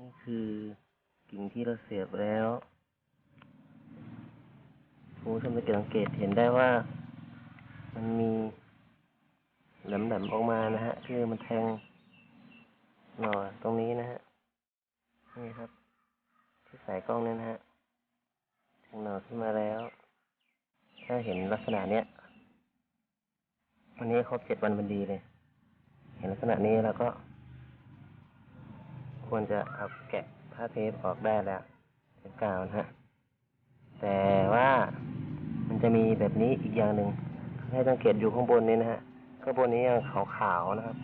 นี่คือกิ่งที่เราเสียบแล้วคุณผู้ชมจะสังเกตเห็นได้ว่า มันมีแหลมๆออกมานะฮะคือมันแทงหน่อตรงนี้นะฮะนี่ครับ ที่สายกล้องเนี่ยนะฮะแทงหน่อขึ้นมาแล้ว ถ้าเห็นลักษณะเนี้ยวันนี้ครบเจ็ดวันพอดีเลย เห็นลักษณะนี้แล้วก็ ควรจะเอาแกะผ้าเทปออกได้แล้วเป็นกาวนะฮะแต่ว่ามันจะมีแบบนี้อีกอย่างหนึ่งให้สังเกตอยู่ข้างบนนี้นะฮะข้างบนนี้ยังขาวๆนะครับ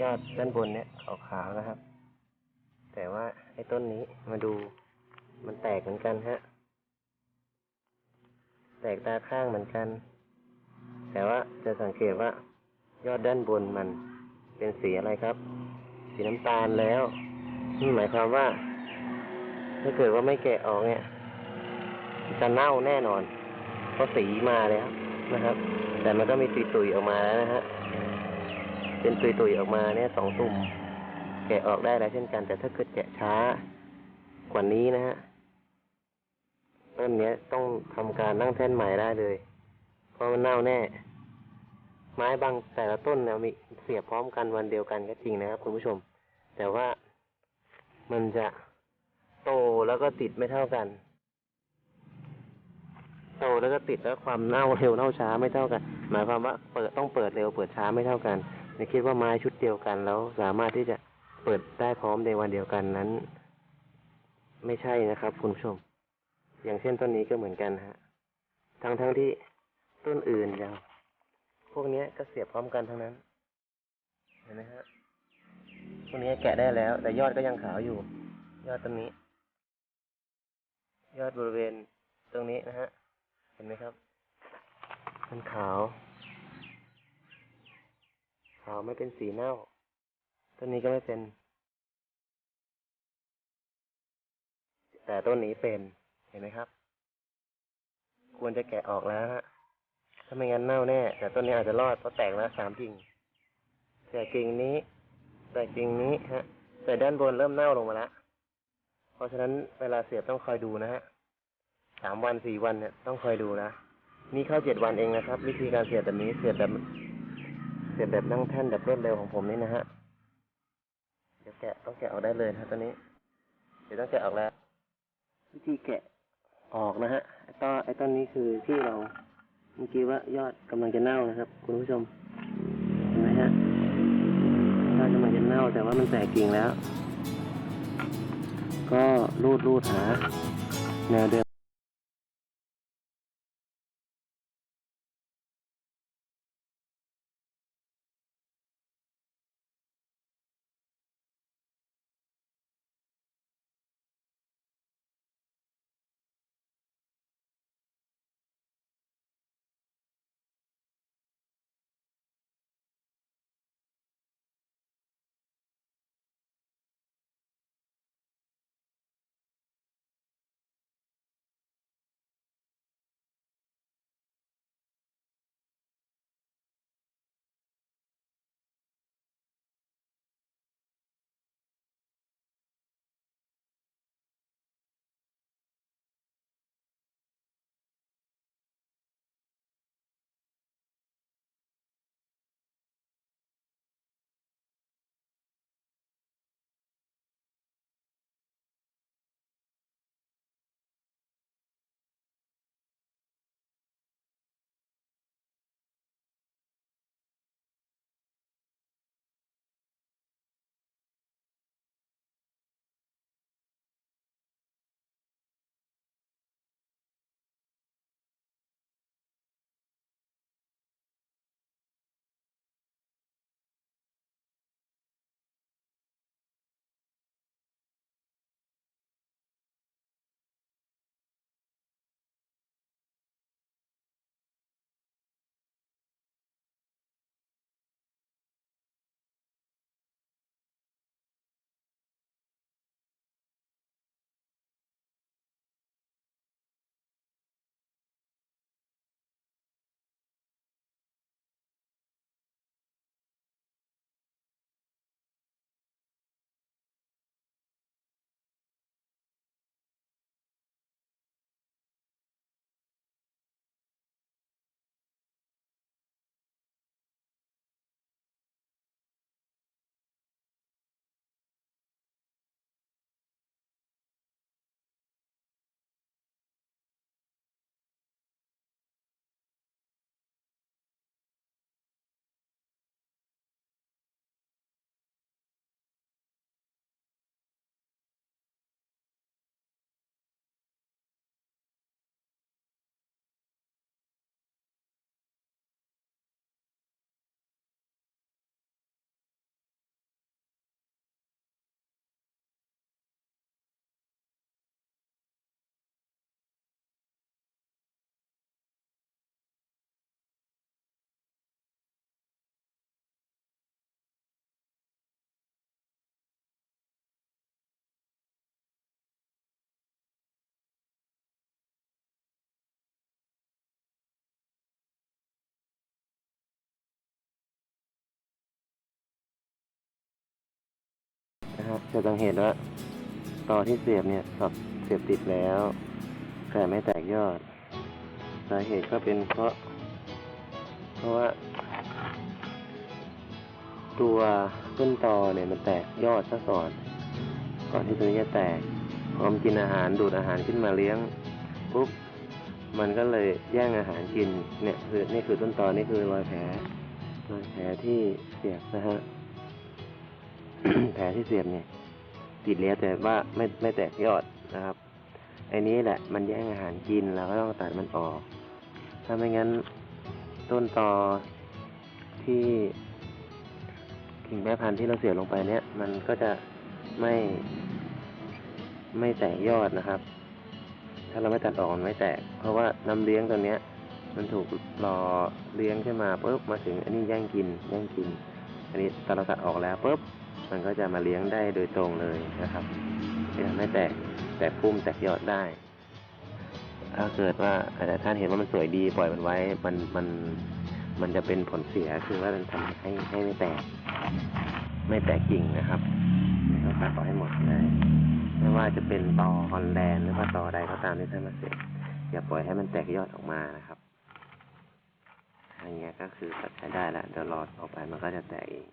ยอดด้านบนเนี้ยขาวๆนะครับ แต่ว่าไอ้ต้นนี้มาดูมันแตกเหมือนกันฮะแตกตาข้างเหมือนกัน แต่ว่าจะสังเกตว่ายอดด้านบนมันเป็นสีอะไรครับ สีน้ำตาลแล้ว นี่หมายความว่า ถ้าเกิดว่าไม่แกะออกเนี่ย จะเน่าแน่นอน เพราะสีมาแล้วนะครับ แต่มันก็มีตุยๆออกมาแล้วนะฮะ เป็นตุยๆออกมาเนี่ยสองตุ่ม แกะออกได้แล้วเช่นกัน แต่ถ้าเกิดแกะช้ากว่านี้นะฮะต้นเนี้ยต้องทำการนั่งแท่นใหม่ได้เลย เพราะมันเน่าแน่ ไม้บางแต่ละต้นเนี่ยมีเสียบพร้อมกันวันเดียวกันก็จริงนะครับคุณผู้ชม แต่ว่า มันจะโตแล้วก็ติดไม่เท่ากัน โตแล้วก็ติดแล้วความเน่าเร็วเน่าช้าไม่เท่ากัน หมายความว่าเปิดต้องเปิดเร็วเปิดช้าไม่เท่ากันในคิดว่าไม้ชุดเดียวกันแล้วสามารถที่จะเปิดได้พร้อมในวันเดียวกันนั้น ไม่ใช่นะครับ คุณผู้ชม อย่างเช่นต้นนี้ก็เหมือนกันฮะ ทั้งทั้งที่ต้นอื่นอย่างพวกนี้ก็เสียบพร้อมกันทั้งนั้น เห็นไหมฮะ วกนี้แกะได้แล้ว แต่ยอดก็ยังขาวอยู่ ยอดตรงนี้ ยอดบริเวณตรงนี้นะฮะ เห็นไหมครับ มันขาว ขาวไม่เป็นสีเน่าต้นนี้ก็ไม่เป็น แต่ต้นนี้เป็น เห็นไหมครับ ควรจะแกะออกแล้วฮะ ถ้าไม่งั้นเน่าแน่ แต่ต้นนี้อาจจะรอดเพราะแตกแล้วสามกิ่งแต่กิ่งนี้ แต่กิ่งนี้ฮะ แต่ด้านบนเริ่มเน่าลงมาแล้ว เพราะฉะนั้นเวลาเสียบต้องคอยดูนะฮะสามวันสี่วันเนี่ยต้องคอยดูนะ นี่เข้าเจ็ดวันเองนะครับ วิธีการเสียบแบบนี้เสียบแบบ เสียบแบบนั่งแท่นแบบรวดเร็วของผมนี่นะฮะ เดี๋ยวแกะต้องแกะออกได้เลยนะตอนนี้ เดี๋ยวต้องแกะออกแล้ว วิธีแกะออกนะฮะไอ้ต้นไอ้ต้นนี้คือที่เราเมื่อกี้ว่ายอดกำลังจะเน่านะครับ คุณผู้ชม เห็นไหมฮะยอดกำลังจะเน่าแต่ว่ามันแตกกิ่งแล้ว ก็รูดรูดหาแนวเดิม จะสังเกตว่าต่อที่เสียบเนี่ยสอบเสียบติดแล้ว แต่ไม่แตกยอด สาเหตุก็เป็นเพราะ เพราะว่า ตัวต้นตอเนี่ยมันแตกยอดซะก่อน ก่อนที่ตัวนี้จะแตกพอมกินอาหารดูดอาหารขึ้นมาเลี้ยงปุ๊บมันก็เลยแย่งอาหารกินเนี่ยคือนี่คือต้นตอนี่คือรอยแผลรอยแผลที่เสียบนะฮะแผลที่เสียบเนี่ย ติดแล้วแต่ว่าไม่ไม่แตกยอดนะครับไอ้นี้แหละมันแย่งอาหารกินเราก็ต้องตัดมันออก ถ้าไม่งั้นต้นตอที่กิ่งแม่พันธุ์ที่เราเสียบลงไปเนี่ย มันก็จะไม่ ไม่แตกยอดนะครับ ถ้าเราไม่ตัดออกมันไม่แตก เพราะว่าน้ำเลี้ยงตัวเนี้ย มันถูกรอเลี้ยงขึ้นมาปุ๊บมาถึงอันนี้แย่งกินแย่งกิน อันนี้ตอนเราตัดออกแล้วปุ๊บ มันก็จะมาเลี้ยงได้โดยตรงเลยนะครับจะทำให้แตกแตกพุ่มแตกยอดได้ ถ้าเกิดว่าอาจจะท่านเห็นว่ามันสวยดีปล่อยมันไว้ มันมันมันจะเป็นผลเสียคือว่ามันทำให้ให้ไม่แตก ไม่แตกกิ่งนะครับต้องตัดออกให้หมดเลยไม่ว่าจะเป็นตอฮอลแลนด์หรือว่าตอใดก็ตามที่ท่านมาเสร็จอย่าปล่อยให้มันแตกยอดออกมานะครับอย่างเงี้ยก็คือตัดใช้ได้แล้วเดี๋ยวรอออกไปมันก็จะแตกเอง